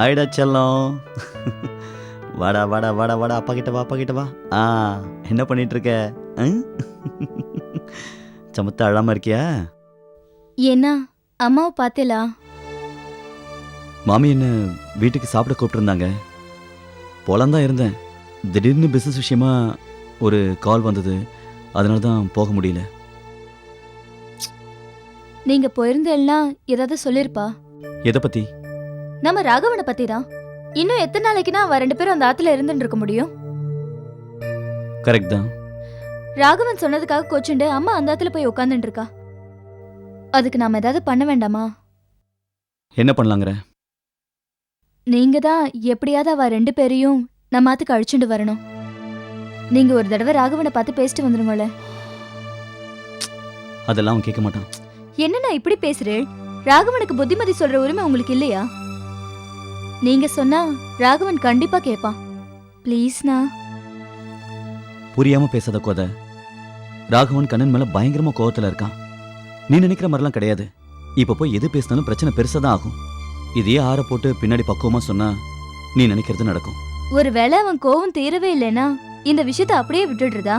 ஆயிடா செல்லம். வாடா வாடா வாடா வாடா அப்பா கிட்ட வா அப்பா கிட்ட வா. ஆ என்ன பண்ணிட்டு இருக்க ம்? சமத்தா அழாம இருக்கியா? என்ன அம்மாவை பார்த்தேலா. மாமி என்ன வீட்டுக்கு சாப்பிட கூப்பிட்டுருந்தாங்க. போலாம் தான் இருந்தேன். திடீர்னு பிஸ்னஸ் விஷயமா ஒரு கால் வந்தது. அதனால தான் போக முடியல. நீங்க போயிருந்தேன்னா ஏதாவது சொல்லிருப்பா. எதை பத்தி? நம்ம ராகவனை பத்தி தான் இன்னும் எத்தனை நாளைக்குனா அவ ரெண்டு பேரும் அந்த ஆத்துல இருந்துட்டு இருக்க முடியும்? கரெக்ட் தான் ராகவன் சொன்னதுக்காக கோச்சுண்டு அம்மா அந்த ஆத்துல போய் உட்காந்துட்டு இருக்கா. அதுக்கு நாம ஏதாவது பண்ண வேண்டாமா? என்ன பண்ணலாங்கிற? நீங்க தான் எப்படியாவது அவ ரெண்டு பேரையும் நம்ம ஆத்துக்கு அழிச்சுண்டு வரணும். நீங்க ஒரு தடவை ராகவனை பார்த்து பேசிட்டு வந்துருங்களே அதெல்லாம் அவன் கேட்க மாட்டான். என்னண்ணா இப்படி பேசுறேள்? ராகவனுக்கு புத்திமதி சொல்ற உரிமை உங்களுக்கு இல்லையா? நீங்க சொன்னா ராகவன் கண்டிப்பா கேட்பான் ப்ளீஸ்ண்ணா புரியாம பேசாத கோத. ராகவன் கண்ணன் மேல பயங்கரமா கோவத்துல இருக்கான். நீ நினைக்கிற மாதிரிலாம் கிடையாது. இப்ப போய் எது பேசினாலும் பிரச்சனை பெருசா தான் ஆகும். இதையே ஆற போட்டு பின்னாடி பக்குவமா சொன்னா நீ நினைக்கிறது நடக்கும். ஒருவேளை அவன் கோவம் தீரவே இல்லைன்னா இந்த விஷயத்தை அப்படியே விட்டுடுறதா?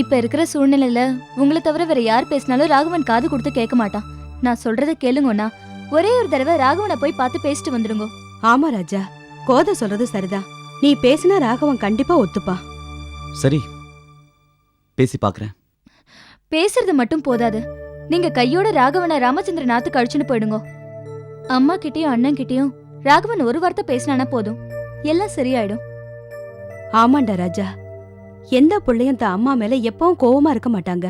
இப்ப இருக்கிற சூழ்நிலையில உங்களை தவிர வேற யார் பேசினாலும் ராகவன் காது கொடுத்து கேட்க மாட்டான். நான் சொல்றத கேளுங்கண்ணா ஒரே ஒரு தடவை ராகவனை போய் பார்த்து பேசிட்டு வந்துருங்க ஆமா ராஜா கோத சொல்றது சரிதான் நீ பேசினா ராகவன் கண்டிப்பா ஒத்துப்பான் சரி பேசி பாக்குறேன். பேசுறது மட்டும் போதாது. நீங்க கையோட ராகவனை ராமச்சந்திரன் நாத்துக்கு அழிச்சுன்னு போயிடுங்க. அம்மா கிட்டயும் அண்ணன் கிட்டயும் ராகவன் ஒரு வார்த்தை பேசினானா போதும். எல்லாம் சரியாயிடும். ஆமாண்டா ராஜா. எந்த புள்ளையும் தான் அம்மா மேல எப்பவும் கோவமா இருக்க மாட்டாங்க.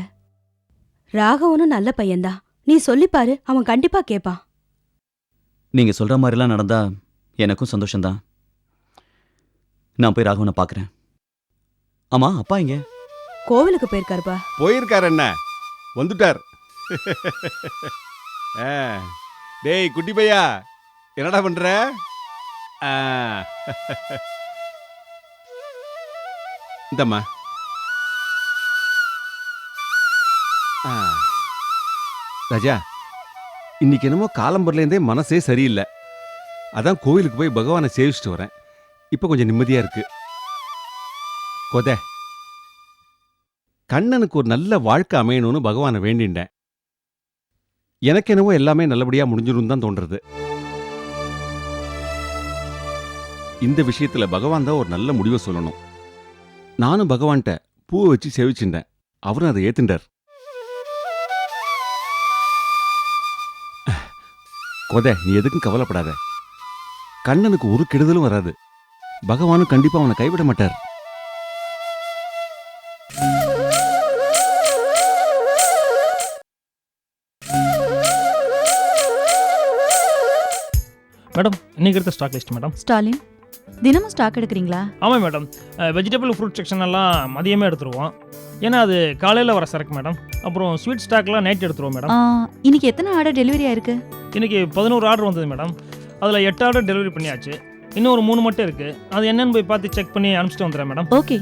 ராகவனும் நல்ல பையன்தான். நீ சொல்லிப்பாரு அவன் கண்டிப்பா கேப்பான். நீங்க சொல்ற மாதிரிலாம் நடந்தா எனக்கும் சந்தோஷம்தான். நான் போய் ராகவனை பார்க்கறேன். ஆமா அப்பா இங்க கோவிலுக்கு போயிருக்காருப்பா. போயிருக்கார் என்ன? வந்துட்டார். ஆ, டேய் குட்டி பையா என்னடா பண்ற? ஆ. இந்தம்மா. ஆ. ராஜா இன்னைக்கு என்னமோ காலம்பர்லேருந்தே மனசே சரியில்லை. அதான் கோவிலுக்கு போய் பகவானை சேவிச்சுட்டு வரேன். இப்போ கொஞ்சம் நிம்மதியா இருக்கு. கொத கண்ணனுக்கு ஒரு நல்ல வாழ்க்கை அமையணும்னு பகவானை வேண்டிண்டேன் எனக்கு என்னவோ எல்லாமே நல்லபடியா முடிஞ்சிடும் தான் தோன்றது இந்த விஷயத்துல பகவான் தான் ஒரு நல்ல முடிவை சொல்லணும். நானும் பகவான்கிட்ட பூவை வச்சு சேவிச்சுட்டேன் அவரும் அதை ஏத்துண்டார். கொதை நீ எதுக்கும் கவலைப்படாத. கண்ணனுக்கு ஒரு கெடுதலும் வராது. பகவானும் கண்டிப்பா அவனை கைவிட மாட்டார். மேடம் இன்னைக்கு எடுத்த ஸ்டாக் லிஸ்ட் மேடம். ஸ்டாலின் தினமும் ஸ்டாக் எடுக்கிறீங்களா? ஆமாம் மேடம். வெஜிடபிள் ஃப்ரூட் செக்ஷன் எல்லாம் மதியமே எடுத்துருவோம். ஏன்னா அது காலையில் வர சரக்கு மேடம். அப்புறம் ஸ்வீட் ஸ்டாக்லாம் நைட் எடுத்துருவோம் மேடம். ஆ, இன்னைக்கு எத்தனை ஆர்டர் டெலிவரி ஆயிருக்கு? இன்னைக்கு பதினோரு ஆர்டர் வந்தது மேடம். அதில் எட்டு ஆர்டர் டெலிவரி பண்ணியாச்சு. இன்னும் ஒரு மூணு மட்டும் இருக்குது அது என்னன்னு போய் பார்த்து செக் பண்ணி அனுப்பிச்சிட்டு வந்துடுறேன் மேடம் ஓகே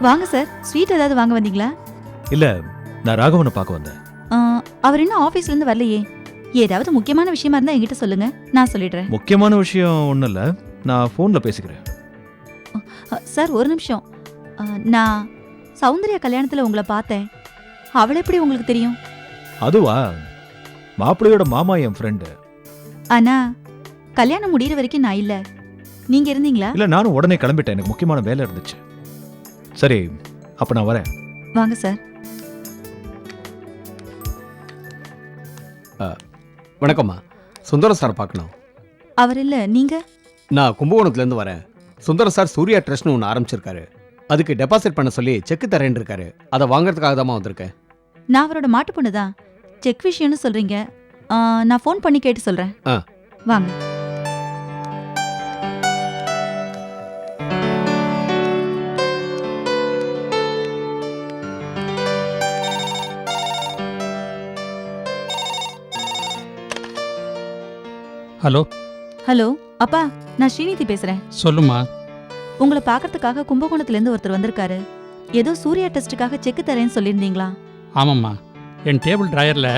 வாங்க சார் ஸ்வீட் ஏதாவது வாங்க வந்தீங்களா? இல்ல நான் ராகவனை பார்க்க வந்தேன். ஆ, அவர் இன்னும் ஆபீஸ்ல இருந்து வரலையே. ஏதாவது முக்கியமான விஷயமா இருந்தா என்கிட்ட சொல்லுங்க. நான் சொல்லிடுறேன். முக்கியமான விஷயம் ஒன்றும் இல்லை. நான் ஃபோனில் பேசிக்கிறேன். அ, சார் ஒரு நிமிஷம். நான் சௌந்தர்யா கல்யாணத்துல உங்களை பார்த்தேன். அவளை எப்படி உங்களுக்கு தெரியும்? அதுவா? மாப்பிள்ளையோட மாமா என் ஃப்ரெண்டு ஆனா கல்யாணம் முடியிற வரைக்கும் நான் இல்ல. நீங்க இருந்தீங்களா? இல்லை நானும் உடனே கிளம்பிட்டேன். எனக்கு முக்கியமான வேலை இருந்துச்சு. சரி அப்போ நான் வரேன். வாங்க சார். வணக்கம்மா. சுந்தரம் சார் பார்க்கணும். அவர் இல்ல நீங்க? நான் கும்பகோணத்துலேருந்து வரேன். சுந்தரம் சார் சூர்யா ட்ரஸ்ட்னு ஒன்று ஆரம்பிச்சிருக்காரு. அதுக்கு டெபாசிட் பண்ண சொல்லி செக் தரேன் இருக்காரு அதை வாங்குறதுக்காக தான் வந்திருக்கேன். நான் அவரோட மாட்டு பொண்ணு தான் செக் விஷயம்னு சொல்றீங்க. ஆ, நான் ஃபோன் பண்ணி கேட்டு சொல்றேன். ஆ. வாங்க. ஹலோ. ஹலோ அப்பா நான் ஸ்ரீநிதி பேசுறேன். சொல்லுமா உங்களை பார்க்கறதுக்காக கும்பகோணத்துல இருந்து ஒருத்தர் வந்திருக்காரு. ஏதோ சூர்யா டெஸ்ட்டுக்காக செக் தரேன்னு சொல்லியிருந்தீங்களா? ஆமாம்மா. என் டேபிள் ட்ராயரில்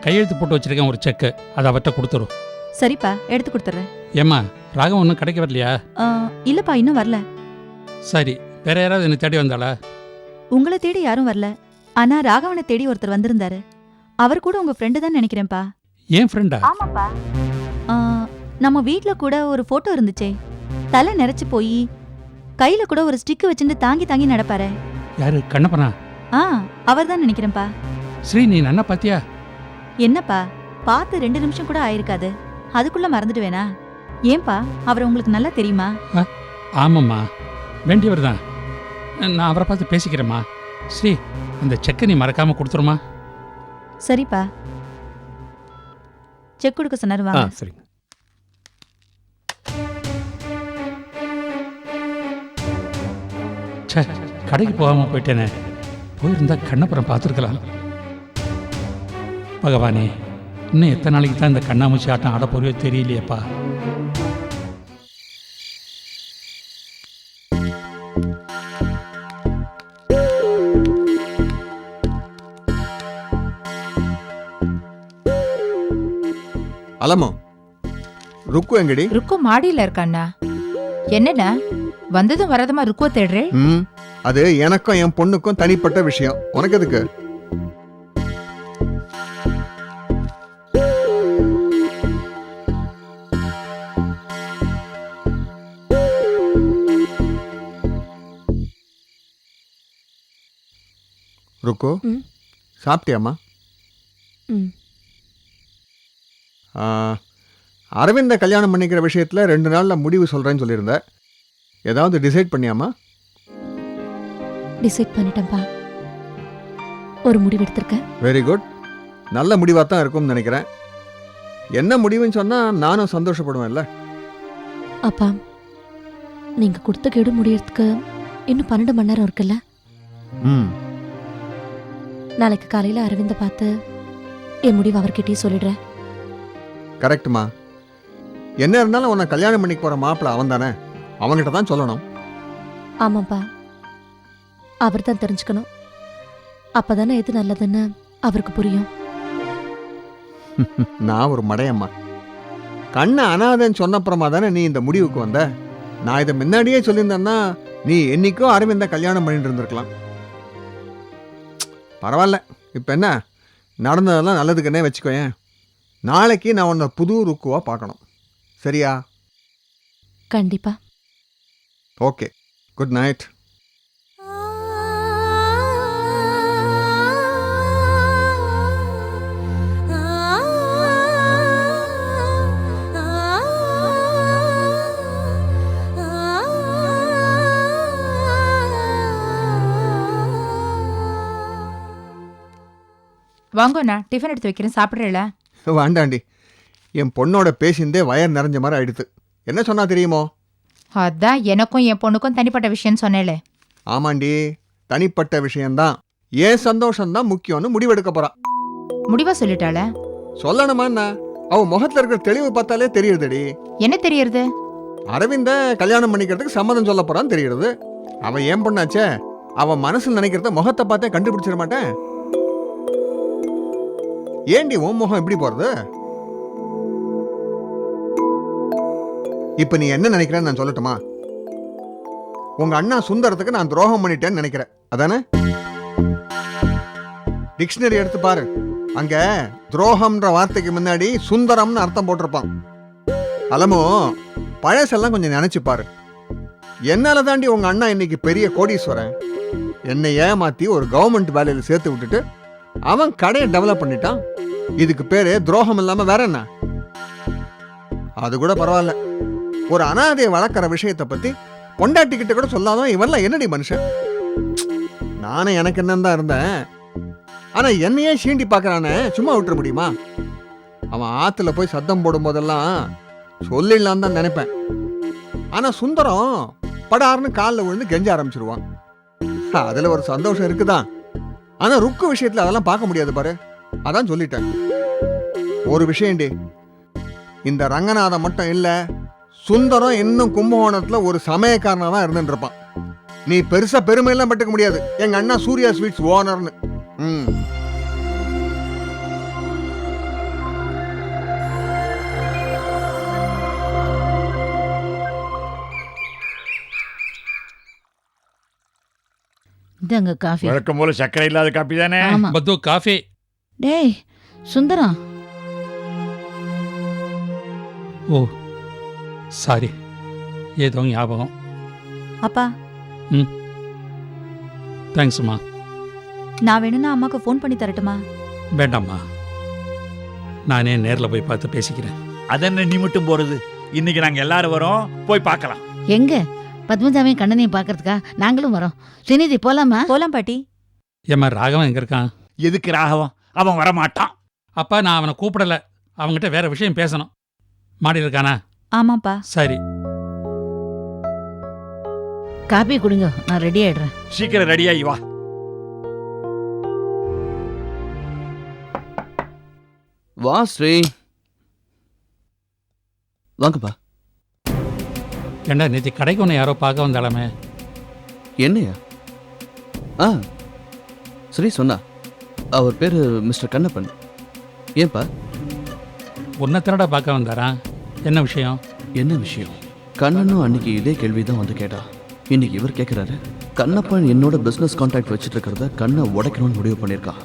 கையெழுத்து போட்டு வச்சிருக்கேன் ஒரு செக்கு. அதை அவர்கிட்ட கொடுத்துரும். சரிப்பா எடுத்து கொடுத்துட்றேன். ஏம்மா ராகம் ஒன்றும் கிடைக்க வரலையா? ஆ, இல்லப்பா இன்னும் வரல. சரி வேற யாராவது என்னை தேடி வந்தாளா? உங்களை தேடி யாரும் வரல. ஆனா ராகவனை தேடி ஒருத்தர் வந்திருந்தாரு. அவர் கூட உங்க ஃப்ரெண்டு தான் நினைக்கிறேன்ப்பா. ஏன் ஃப்ரெண்டா ஆமாப்பா. நம்ம வீட்ல கூட ஒரு போட்டோ இருந்துச்சே. தலை நிறைச்சு போய் கையில கூட ஒரு ஸ்டிக் வச்சுட்டு தாங்கி தாங்கி நடப்பாரே. யாரு கண்ணப்பனா? ஆ அவர் தான் நினைக்கிறேன்ப்பா ஸ்ரீ நீ நன்னா பாத்தியா? என்னப்பா பார்த்து ரெண்டு நிமிஷம் கூட ஆயிருக்காது. அதுக்குள்ள மறந்துடுவேனா? ஏன்பா அவர் உங்களுக்கு நல்லா தெரியுமா? ஆமாம்மா. வேண்டியவர் தான் நான் அவரை பார்த்து பேசிக்கிறேம்மா. ஸ்ரீ அந்த செக்கை நீ மறக்காம கொடுத்துருமா? சரிப்பா. செக் கொடுக்க சொன்னாரு ஆ வாங்க சரிங்க. ச்சே கடைக்கு போகாம போயிட்டேனே. போயிருந்தா கண்ணப்புறம் பார்த்துருக்கலாம். பகவானே இன்னும் எத்தனை நாளைக்கு தான் இந்த கண்ணாமூச்சி ஆட்டம் ஆட போறியோ தெரியலையேப்பா. அலமோ ருக்கு எங்கடி? ருக்கு மாடியில இருக்காண்ணா. என்னண்ணா? வந்ததும் வரதுமா ருக்குவ தேடுறே? ம் அது எனக்கும் என் பொண்ணுக்கும் தனிப்பட்ட விஷயம். உனக்கு எதுக்கு? ருக்கு. சாப்பிட்டியாம்மா? அரவிந்த கல்யாணம் பண்ணிக்கிற விஷயத்துல ரெண்டு நாள்ல முடிவு சொல்றேன்னு சொல்லியிருந்த. ஏதாவது டிசைட் பண்ணியாமா? டிசைட் பண்ணிட்டேன்ப்பா ஒரு முடிவு எடுத்திருக்கேன் வெரி குட் நல்ல முடிவாக தான் இருக்கும்னு நினைக்கிறேன். என்ன முடிவுன்னு சொன்னால் நானும் சந்தோஷப்படுவேன்ல. அப்பா நீங்க கொடுத்த கெடு முடியறதுக்கு இன்னும் பன்னெண்டு மணி நேரம் இருக்குல்ல? ம். நாளைக்கு காலையில அரவிந்த பார்த்து என் முடிவு அவர்கிட்டயே சொல்லிடுறேன். கரெக்ட்டுமா என்ன இருந்தாலும் உன்னை கல்யாணம் பண்ணிக்க போகிற மாப்பிள்ள அவன் தானே அவன்கிட்ட தான் சொல்லணும். ஆமாப்பா. அவர் தான் தெரிஞ்சுக்கணும். அப்பதானே எது நல்லதுன்னு அவருக்கு புரியும். நான் ஒரு மடையம்மா கண்ணை அனாதைன்னு சொன்னப்புறமா தானே நீ இந்த முடிவுக்கு வந்த? நான் இதை முன்னாடியே சொல்லியிருந்தேன்னா நீ என்னைக்கோ அரவிந்த கல்யாணம் பண்ணிட்டு இருந்திருக்கலாம். பரவாயில்ல. இப்போ என்ன? நடந்ததெல்லாம் நல்லதுக்குன்னே வச்சுக்கோயேன் நாளைக்கு நான் உன்னை புது ருக்குவா பார்க்கணும். சரியா? கண்டிப்பா. ஓகே. Good night. வாங்கண்ணா டிஃபன் எடுத்து வைக்கிறேன். சாப்பிட்றேல? வேண்டாண்டி. என் பொண்ணோட பேசிந்தே வயர் நிறைஞ்ச மாதிரி ஆயிடுத்து. என்ன சொன்னா தெரியுமோ? அதான் எனக்கும் என் பொண்ணுக்கும் தனிப்பட்ட விஷயம்னு சொன்னேலே ஆமாண்டி தனிப்பட்ட விஷயம்தான். ஏன் சந்தோஷம்தான் முக்கியம்னு முடிவெடுக்க போறா. முடிவா சொல்லிட்டாள? சொல்லணுமா என்ன? அவ முகத்துல இருக்கிற தெளிவு பார்த்தாலே தெரியுதுடி. என்ன தெரியறது? அரவிந்த கல்யாணம் பண்ணிக்கிறதுக்கு சம்மதம் சொல்ல போறான்னு தெரியுது. அவ ஏன் பொண்ணாச்சே? அவ மனசுல நினைக்கிறத முகத்தை பார்த்தே கண்டுபிடிச்சிட மாட்டேன். ஏண்டி உன் முகம் இப்படி போறது? இப்ப நீ என்ன நினைக்கிறேன்னு நான் சொல்லட்டுமா? உங்க அண்ணா சுந்தரத்துக்கு நான் துரோகம் பண்ணிட்டேன்னு நினைக்கிறேன். அதானே? டிக்ஷனரி எடுத்து பாரு. அங்க துரோகம்ன்ற வார்த்தைக்கு முன்னாடி சுந்தரம்னு அர்த்தம் போட்டிருப்பான். அலமோ பழசெல்லாம் கொஞ்சம் நினைச்சு பாரு. என்னால தாண்டி உங்க அண்ணா இன்னைக்கு பெரிய கோடீஸ்வரன். என்னை ஏமாத்தி ஒரு கவர்மெண்ட் வேலையில சேர்த்து விட்டுட்டு அவன் கடையை டெவலப் பண்ணிட்டான். இதுக்கு பேரு துரோகம் இல்லாம வேற என்ன? அது கூட பரவாயில்ல. ஒரு அனாதையை வளர்க்குற விஷயத்தை பற்றி கொண்டாட்டிக்கிட்ட கூட சொல்லாதான் இவரெல்லாம் என்னடி மனுஷன்? நானும் எனக்கு என்னன்னு தான் இருந்தேன். ஆனால் என்னையே சீண்டி பார்க்கறானே சும்மா விட்டுற முடியுமா? அவன் ஆற்றுல போய் சத்தம் போடும்போதெல்லாம் சொல்லிடலான்னு தான் நினைப்பேன். ஆனால் சுந்தரம் படார்னு காலில் விழுந்து கெஞ்ச ஆரம்பிச்சிருவான். அதில் ஒரு சந்தோஷம் இருக்குதான். ஆனால் ருக்கு விஷயத்தில் அதெல்லாம் பார்க்க முடியாது பாரு. அதான் சொல்லிட்டேன். ஒரு விஷயம்டி இந்த ரங்கநாதன் மட்டும் இல்லை சுந்தரம் இன்னும் கும்பகோணத்தில் ஒரு சமயக்காரனாக தான் இருந்துருப்பான் நீ பெருசாக பெருமையெல்லாம் பட்டுக்க முடியாது. எங்கள் அண்ணா சூர்யா ஸ்வீட்ஸ் ஓனர்னு. ம். இந்தாங்க காஃபி. வழக்கம் போல சர்க்கரை இல்லாத காஃபி தானே? ஆமா. பத்து காஃபி. டேய் சுந்தரம். ஓ சாரி ஏதோ ஞாபகம். அப்பா. தேங்க்ஸ்மா. நான் வேணும்னா அம்மாக்கு ஃபோன் பண்ணி தரட்டுமா? வேண்டாம்மா. நானே நேரில் போய் பார்த்து பேசிக்கிறேன். அதென்ன நீ மட்டும் போறது? இன்னைக்கு நாங்க எல்லாரும் வரோம் போய் பார்க்கலாம். எங்க? பத்மஜாவையும் கண்ணனையும் பார்க்கறதுக்கா? நாங்களும் வரோம். ஸ்ரீநிதி போலாமா? போலாம் பாட்டி. ஏம்மா ராகவன் எங்கே இருக்கான்? எதுக்கு ராகவம் அவன் வரமாட்டான். அப்பா நான் அவனை கூப்பிடல. அவன்கிட்ட வேற விஷயம் பேசணும். மாடியில் இருக்கானா? ஆமாப்பா. சரி. காப்பி கொடுங்க நான் ரெடி ஆயிடுறேன். சீக்கிரம் ரெடியாகி வா. வா ஸ்ரீ. வாங்கப்பா. ஏண்டா நேற்று கடைக்கு ஒன்று யாரோ பார்க்க வந்தாலுமே என்னையா? ஆ ஸ்ரீ சொன்னா. அவர் பேர் மிஸ்டர் கண்ணப்பன். ஏன்பா? உன்னை திரடா பார்க்க வந்தாரா என்ன விஷயம்? என்ன விஷயம்? கண்ணனும் அன்னைக்கு இதே கேள்வி தான் வந்து கேட்டா. இன்னைக்கு இவர் கேட்குறாரு கண்ணப்பன் என்னோட பிஸ்னஸ் கான்டாக்ட் வச்சுட்டு இருக்கிறத கண்ணை உடைக்கணும்னு முடிவு பண்ணியிருக்கான்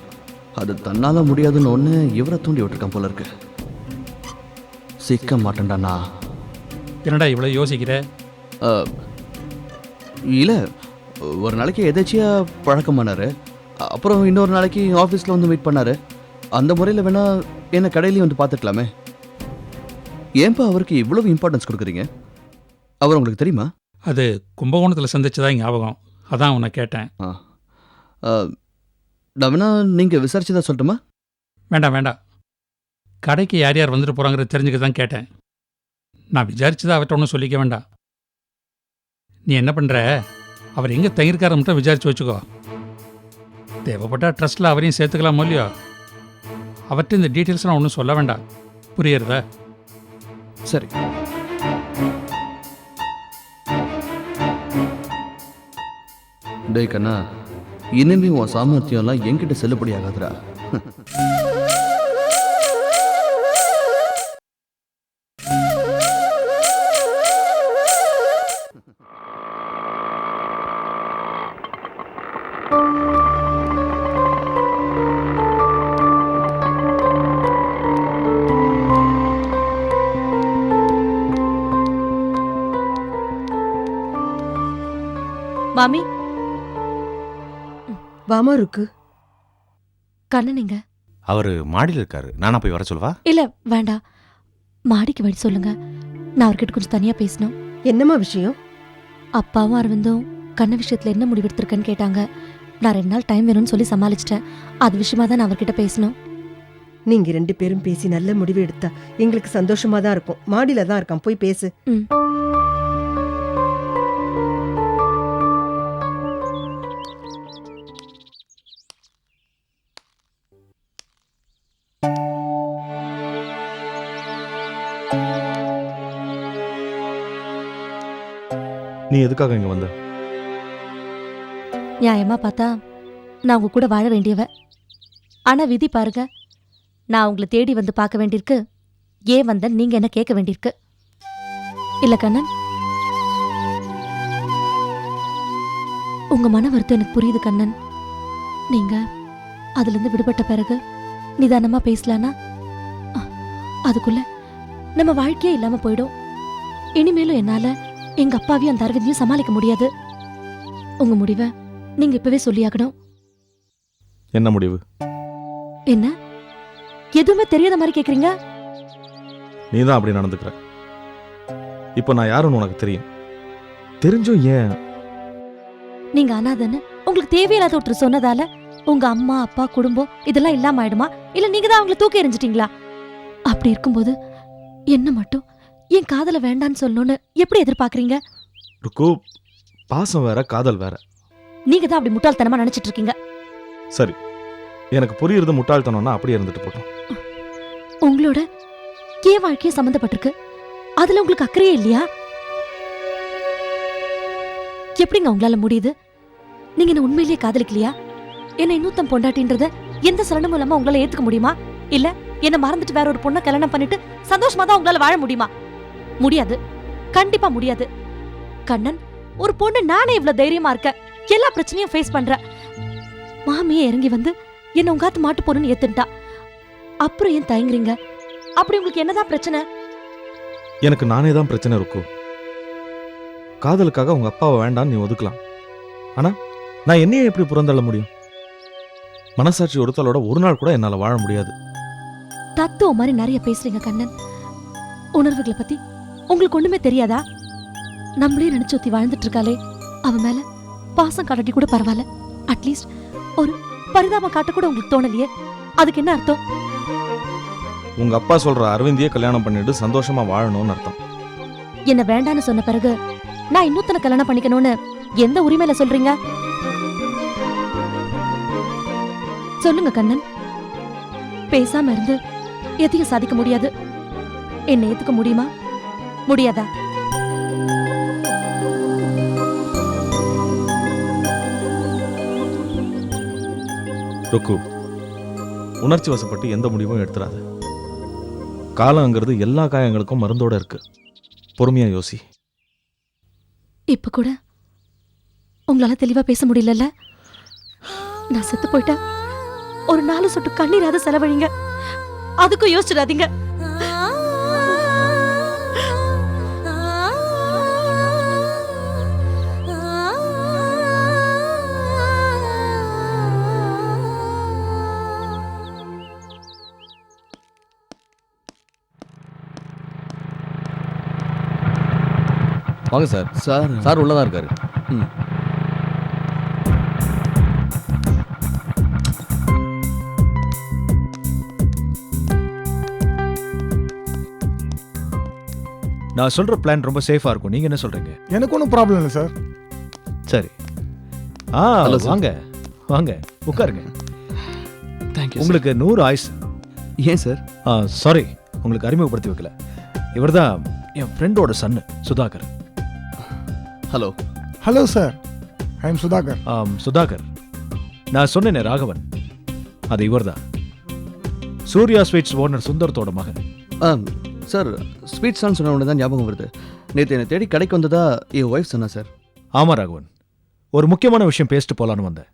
அது தன்னால முடியாதுன்னு ஒன்று இவரை தூண்டி விட்டுருக்கான் போல இருக்கு. சிக்க மாட்டேன்டா நான் என்னடா இவ்வளோ யோசிக்கிற? இல்லை ஒரு நாளைக்கு எதாச்சியாக பழக்கமானார் அப்புறம் இன்னொரு நாளைக்கு ஆஃபீஸில் வந்து மீட் பண்ணார். அந்த முறையில் வேணா என்ன கடையிலையும் வந்து பார்த்துக்கலாமே ஏன்பா அவருக்கு இவ்வளவு இம்பார்ட்டன்ஸ் கொடுக்குறீங்க? அவர் உங்களுக்கு தெரியுமா? அது கும்பகோணத்தில் சந்திச்சதா ஞாபகம். அதான் உன்னை கேட்டேன். ஆ. நான் வேணா நீங்கள் விசாரிச்சு சொல்லட்டுமா? வேண்டாம் வேண்டாம். கடைக்கு யார் யார் வந்துட்டு போகிறாங்கிறத தெரிஞ்சுக்க தான் கேட்டேன். நான் விசாரிச்சதா அவர்கிட்ட ஒன்றும் சொல்லிக்க வேண்டாம். நீ என்ன பண்ணுற அவர் எங்கே தங்கியிருக்காரு மட்டும் விசாரிச்சு வச்சுக்கோ. தேவைப்பட்டா ட்ரஸ்ட்டில் அவரையும் சேர்த்துக்கலாம் இல்லையோ? அவர்கிட்ட இந்த டீட்டெயில்ஸ்லாம் ஒன்றும் சொல்ல வேண்டாம். புரியுறதா? சரி. டேய் கண்ணா இனிமே உன் சாமர்த்தியம்லாம் என்கிட்ட செல்லுபடி ஆகாதுடா மாமி. வாமா இருக்கு. கண்ணனுங்க அவர் மாடியில் இருக்காரு. நானா போய் வர சொல்லவா? இல்ல வேண்டாம். மாடிக்கு வழி சொல்லுங்க. நான் அவர்கிட்ட கொஞ்சம் தனியா பேசணும். என்னம்மா விஷயம்? அப்பாவும் அரவிந்தும் கண்ண விஷயத்துல என்ன முடிவெடுத்திருக்கேன்னு கேட்டாங்க. நான் ரெண்டு நாள் டைம் வேணும்னு சொல்லி சமாளிச்சிட்டேன். அது விஷயமா தான் நான் அவர்கிட்ட பேசணும். நீங்க ரெண்டு பேரும் பேசி நல்ல முடிவு எடுத்தா எங்களுக்கு சந்தோஷமா தான் இருக்கும். மாடியில தான் இருக்கான். போய் பேசு. ம். எதுக்காக இங்கே வந்த? நியாயமா பார்த்தா நான் உங்க கூட வாழ வேண்டியவ. ஆனா விதி பாருங்க நான் உங்களை தேடி வந்து பார்க்க வேண்டியிருக்கு. ஏன் வந்த நீங்க என்ன கேட்க வேண்டியிருக்கு? இல்ல கண்ணன். உங்க மன வருத்தம் எனக்கு புரியுது கண்ணன். நீங்க அதுல இருந்து விடுபட்ட பிறகு நிதானமா பேசலானா? அதுக்குள்ள நம்ம வாழ்க்கையே இல்லாம போயிடும். இனிமேலும் என்னால எங்க அப்பாவையும் அந்த அரவிந்தையும் சமாளிக்க முடியாது. உங்க முடிவை நீங்க இப்பவே சொல்லியாகணும். என்ன முடிவு? என்ன? எதுவுமே தெரியாத மாதிரி கேக்குறீங்க? நீ தான் அப்படி நடந்துக்கிற. இப்போ நான் யாருன்னு உனக்கு தெரியும். தெரிஞ்சும் ஏன்? நீங்க அனாதன்னு உங்களுக்கு தேவையில்லாத ஒருத்தர் சொன்னதால உங்க அம்மா அப்பா குடும்பம் இதெல்லாம் இல்லாம ஆயிடுமா? இல்ல நீங்க தான் அவங்கள தூக்கி எறிஞ்சிட்டீங்களா? அப்படி இருக்கும்போது என்ன மட்டும் என் காதல வேண்டான்னு சொல்லணும்னு எப்படி எதிர்பார்க்கறீங்க? ருக்கு பாசம் வேற காதல் வேற. நீங்க தான் அப்படி முட்டாள்தனமா நினைச்சிட்டு இருக்கீங்க. சரி. எனக்கு புரியுறது முட்டாள்தனம்னா அப்படியே இருந்துட்டு போட்டோம் உங்களோட என் வாழ்க்கைய சம்மந்தப்பட்டிருக்கு அதுல உங்களுக்கு அக்கறையே இல்லையா? எப்படிங்க உங்களால முடியுது? நீங்க என்ன உண்மையிலேயே காதலிக்கலையா? என்ன இன்னூத்தம் பொண்டாட்டின்றத எந்த சலனமும் இல்லாம உங்களால ஏத்துக்க முடியுமா? இல்ல என்ன மறந்துட்டு வேற ஒரு பொண்ணை கல்யாணம் பண்ணிட்டு சந்தோஷமா தான் உங்களால வாழ முடியுமா? முடியாது. கண்டிப்பா முடியாது. கண்ணன் ஒரு பொண்ணு நானே இவ்வளவு தைரியமா இருக்க எல்லா பிரச்சனையும் ஃபேஸ் பண்ற மாமியே இறங்கி வந்து என்ன உங்காத்து மாட்டு போறேன்னு ஏத்துட்டா அப்புறம் ஏன் தயங்குறீங்க? அப்படி உங்களுக்கு என்னதான் பிரச்சனை? எனக்கு நானே தான் பிரச்சனை இருக்கும் காதலுக்காக உங்க அப்பாவை வேண்டாம்னு நீ ஒதுக்கலாம். ஆனா நான் என்னையே எப்படி புறந்தள்ள முடியும்? மனசாட்சி ஒருத்தலோட ஒரு நாள் கூட என்னால வாழ முடியாது. தத்துவம் மாதிரி நிறைய பேசுறீங்க கண்ணன். உணர்வுகளை பத்தி உங்களுக்கு ஒண்ணுமே தெரியாதா? நம்மளே நினைச்சு ஒத்தி வாழ்ந்துட்டு இருக்காளே. அவ மேல பாசம் காட்டி கூட பரவாயில்ல. அட்லீஸ்ட் ஒரு பரிதாபம் காட்ட கூட உங்களுக்கு தோணலையே. அதுக்கு என்ன அர்த்தம்? உங்க அப்பா சொல்ற அரவிந்தியே கல்யாணம் பண்ணிட்டு சந்தோஷமா வாழணும்னு அர்த்தம். என்ன வேண்டான்னு சொன்ன பிறகு நான் இன்னொருத்தனை கல்யாணம் பண்ணிக்கணும்னு எந்த உரிமையில சொல்றீங்க? சொல்லுங்க கண்ணன். பேசாம இருந்து எதையும் சாதிக்க முடியாது. என்ன ஏத்துக்க முடியுமா? முடியாதா? ருக்கு உணர்ச்சி வசப்பட்டு எந்த முடிவும் எடுத்துறாத. காலங்கிறது எல்லா காயங்களுக்கும் மருந்தோட இருக்கு. பொறுமையா யோசி. இப்ப கூட உங்களால தெளிவா பேச முடியலல்ல? நான் செத்து போயிட்டா ஒரு நாலு சொட்டு கண்ணீராத செலவழிங்க. அதுக்கும் யோசிச்சிடாதீங்க. வாங்க சார். சார். சார் உள்ளதா இருக்காரு. ம். நான் சொல்ற பிளான் ரொம்ப சேஃபா இருக்கும். நீங்க என்ன சொல்றீங்க? எனக்கு ஒன்றும் ப்ராப்ளம் இல்லை சார். சரி. ஆ sir. வாங்க. வாங்க. உட்காருங்க. தேங்க்யூ உங்களுக்கு நூறு ஆயுசு ஏன் சார்? சாரி உங்களுக்கு அறிமுகப்படுத்தி வைக்கல. இவர்தான் என் ஃப்ரெண்டோட son Sudhakar. Hello hello sir I am Sudhakar ஆம், சுதாகர். நான் சொன்னேனே ராகவன். அது இவர்தான். சூர்யா ஸ்வீட்ஸ் ஓனர் சுந்தரத்தோட மகன். ஆ சார் ஸ்வீட்ஸ்லாம் சொன்ன உடனே தான் ஞாபகம் வருது. நேற்று என்னை தேடி கடைக்கு வந்ததா என் ஒய்ஃப் சொன்னா சார். ஆமா ராகவன். ஒரு முக்கியமான விஷயம் பேசிட்டு போலான்னு வந்தேன்.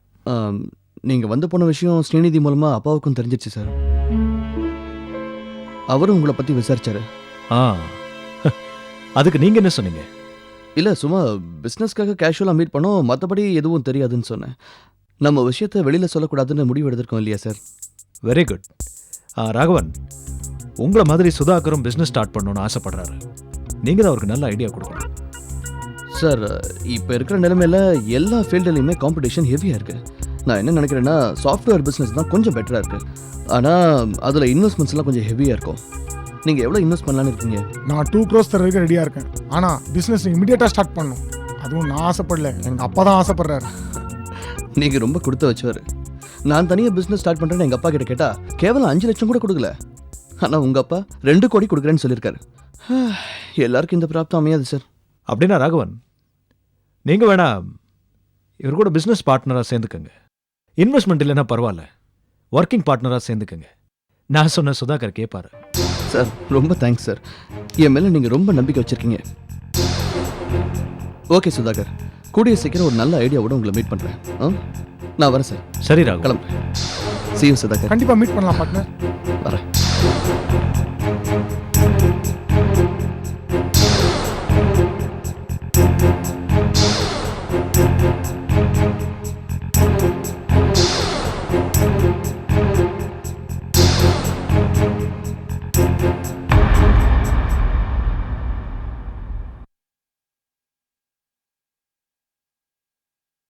நீங்கள் வந்து போன விஷயம் ஸ்ரீநிதி மூலமாக அப்பாவுக்கும் தெரிஞ்சிருச்சு சார். அவரும் உங்களை பற்றி விசாரிச்சாரு. ஆ அதுக்கு நீங்க என்ன சொன்னீங்க? இல்லை சும்மா பிஸ்னஸ்க்காக கேஷுவலாக மீட் பண்ணோம். மற்றபடி எதுவும் தெரியாதுன்னு சொன்னேன். நம்ம விஷயத்தை வெளியில் சொல்லக்கூடாதுன்னு முடிவு எடுத்திருக்கோம் இல்லையா சார்? வெரி குட் ராகவன் உங்களை மாதிரி சுதாகரும் பிஸ்னஸ் ஸ்டார்ட் பண்ணணும்னு ஆசைப்படுறாரு. நீங்க தான் அவருக்கு நல்ல ஐடியா கொடுக்கணும். சார் இப்போ இருக்கிற நிலைமையில எல்லா ஃபீல்டுலையுமே காம்படிஷன் ஹெவியாக இருக்குது நான் என்ன நினைக்கிறேன்னா சாஃப்ட்வேர் பிஸ்னஸ் தான் கொஞ்சம் பெட்டராக இருக்குது ஆனால் அதில் இன்வெஸ்ட்மெண்ட்ஸ்லாம் கொஞ்சம் ஹெவியாக இருக்கும். நீங்கள் எவ்வளோ இன்வெஸ்ட் பண்ணலான்னு இருக்கீங்க? நான் டூ க்ரோஸ் தரதுக்கு ரெடியாக இருக்கேன். ஆனால் பிஸ்னஸ் இமிடியேட்டாக ஸ்டார்ட் பண்ணணும். அதுவும் நான் ஆசைப்படல. எங்கள் அப்பா தான் ஆசைப்படுறாரு. நீங்கள் ரொம்ப கொடுத்து வச்சவர். நான் தனியாக பிஸ்னஸ் ஸ்டார்ட் பண்ணுறேன்னு எங்கள் அப்பா கிட்ட கேட்டால் கேவலம் அஞ்சு லட்சம் கூட கொடுக்கல. ஆனால் உங்கள் அப்பா ரெண்டு கோடி கொடுக்குறேன்னு சொல்லியிருக்காரு. எல்லாருக்கும் இந்த பிராப்தம் அமையாது சார் அப்படின்னா ராகவன் நீங்க வேணா இவர் கூட பிசினஸ் பார்ட்னரா சேர்ந்துக்கங்க. இன்வெஸ்ட்மெண்ட் இல்லைன்னா பரவாயில்ல. ஒர்க்கிங் பார்ட்னரா சேர்ந்துக்கங்க. நான் சொன்ன சுதாகர் கேட்பாரு சார் ரொம்ப தேங்க்ஸ் சார் என் மேலே நீங்கள் ரொம்ப நம்பிக்கை வச்சுருக்கீங்க. ஓகே சுதாகர் கூடிய சீக்கிரம் ஒரு நல்ல ஐடியாவோட உங்களை மீட் பண்ணுறேன் ஆ? நான் வரேன் சார் சரி ராகவன் கிளம்புறேன். See you சுதாகர் கண்டிப்பாக மீட் பண்ணலாம் பார்ட்னர் வரேன்.